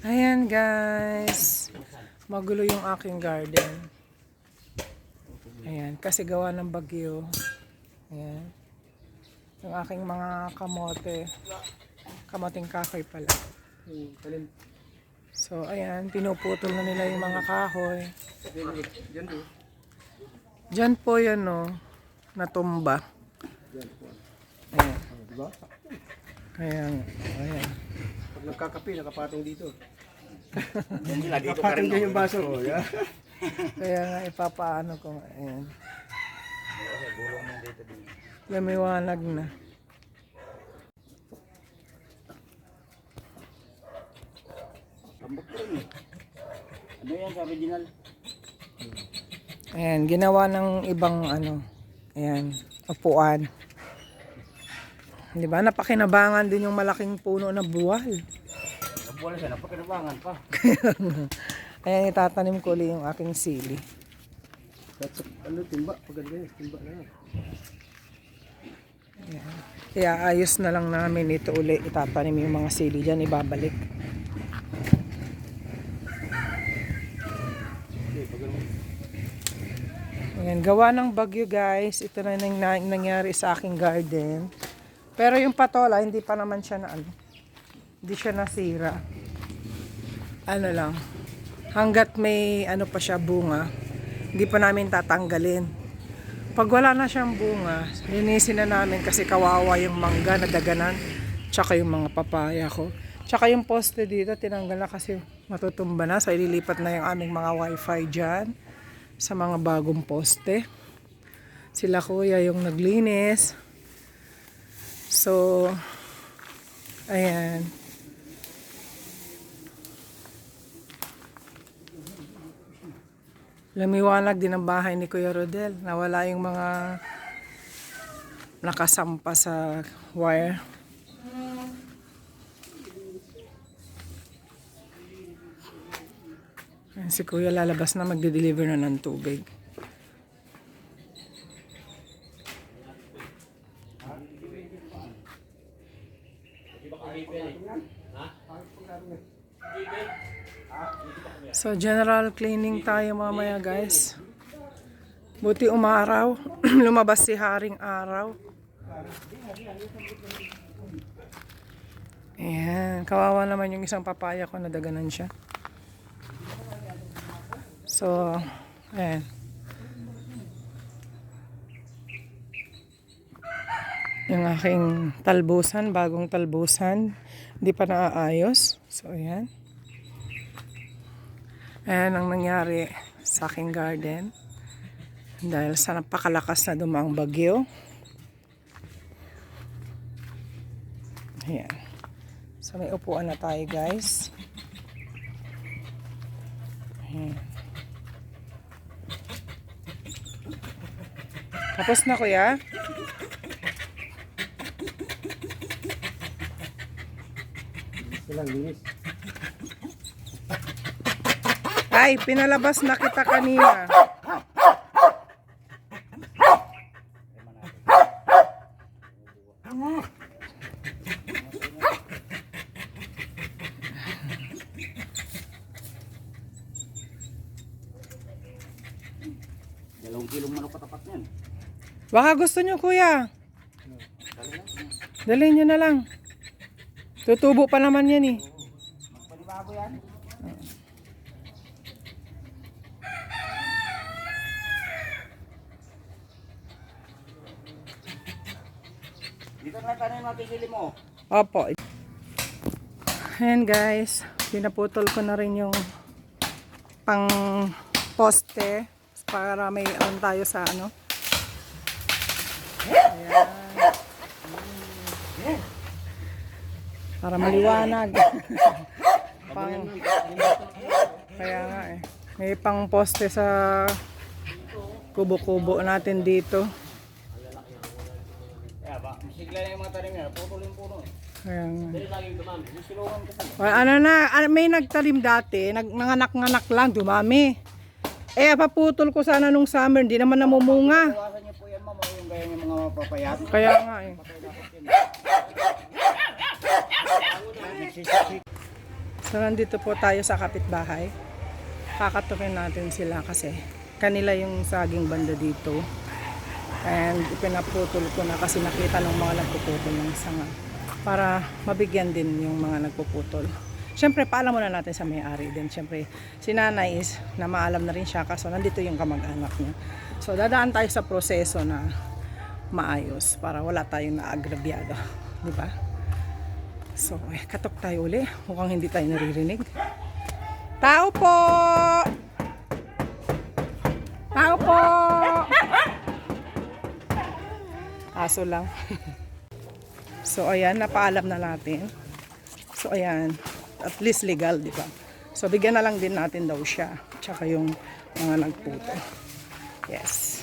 Ayan guys. Magulo yung aking garden. Ayan, kasi gawa ng bagyo. Ayan. Yung aking mga kamote. Kamoting kahoy pala. So, ayan, pinuputol na nila yung mga kahoy. Diyan po. Yan, no, natumba. Ayan. Kaya, ayan. Pag nagkakape, nakapatong dito. Nakapatong dyan yung baso. Oh, yeah. Kaya nga, ipapaano ko, ayan. Lumiwanag na. Eh. Ano yan sa original? Ayan, ginawa ng ibang ano, ayan, upuan. Di ba? Napakinabangan din yung malaking puno na buwal. Nabuwala siya, napakinabangan pa. Ayan, itatanim ko ulit yung aking sili. That's, ano, timba. Pag ganyan, timba na yan. Ayan. Kaya ayos na lang namin ito uli. Itatanim yung mga sili dyan, ibabalik. Ayan, gawa ng bagyo guys. Ito na nang na- nangyari sa aking garden. Pero yung patola, hindi pa naman siya na ano. Hindi siya nasira. Ano lang. Hanggat may ano pa siya bunga, hindi pa namin tatanggalin. Pag wala na siyang bunga, linisin na namin kasi kawawa yung mangga na daganan. Tsaka yung mga papaya ko. Tsaka yung poste dito, tinanggal na kasi matutumba na. So, ililipat na yung aming mga wifi dyan sa mga bagong poste. Sila kuya yung naglinis. So, ayan. Lumiwanag din ang bahay ni Kuya Rodel. Nawala yung mga nakasampa sa wire. Ayan, si Kuya lalabas na magde-deliver na ng tubig. So, general cleaning tayo mamaya, guys. Buti umaraw. Lumabas si Haring Araw. Ayan. Kawawa naman yung isang papaya ko, nadaganan siya. So, ayan. Yung aking talbusan, bagong talbusan. Hindi pa naaayos. So, ayan. Ayan ang nangyari sa aking garden. Dahil sa napakalakas na dumaang bagyo. Ayan. So may upuan na tayo guys. Ayan. Tapos na kuya? Silang linis. Ay, pinalabas na kita kanina. Dalawang kilong manok katapat niyan. Baka gusto nyo kuya. Dalhin nyo na lang. Tutubo pa naman yan eh. Panibago yan. Dito na tayo yung makikili mo. Opo. Ayan guys, pinaputol ko na rin yung pang poste para may on tayo sa ano. Ayan. Para maliwanag. pang, kaya nga eh. May pang poste sa kubo-kubo natin dito. Kaya eh. Nga. Kasi. O, ano na, ano, may nagtalim dati, nag, nanganak-nganak lang, dumami. Eh, paputol ko sana nung summer, hindi naman namumunga. Kaya nga eh. So, nandito po tayo sa kapitbahay. Kakatukin natin sila kasi kanila yung saging banda dito. And ipinaputol ko na kasi nakita ng mga nagpuputol ng sanga para mabigyan din yung mga nagpuputol. Siyempre, paalam muna natin sa may-ari din. Siyempre, si nanay is na maalam na rin siya kaso nandito yung kamag-anak niya. So, dadaan tayo sa proseso na maayos para wala tayong naagrabyado. Di ba? So, eh, katok tayo uli. Mukhang hindi tayo naririnig. Tao po! Tao po! Aso lang. so, ayan, napaalam na natin. So, ayan. At least legal, di ba? So, bigyan na lang din natin daw siya. Tsaka yung mga nagputo. Yes.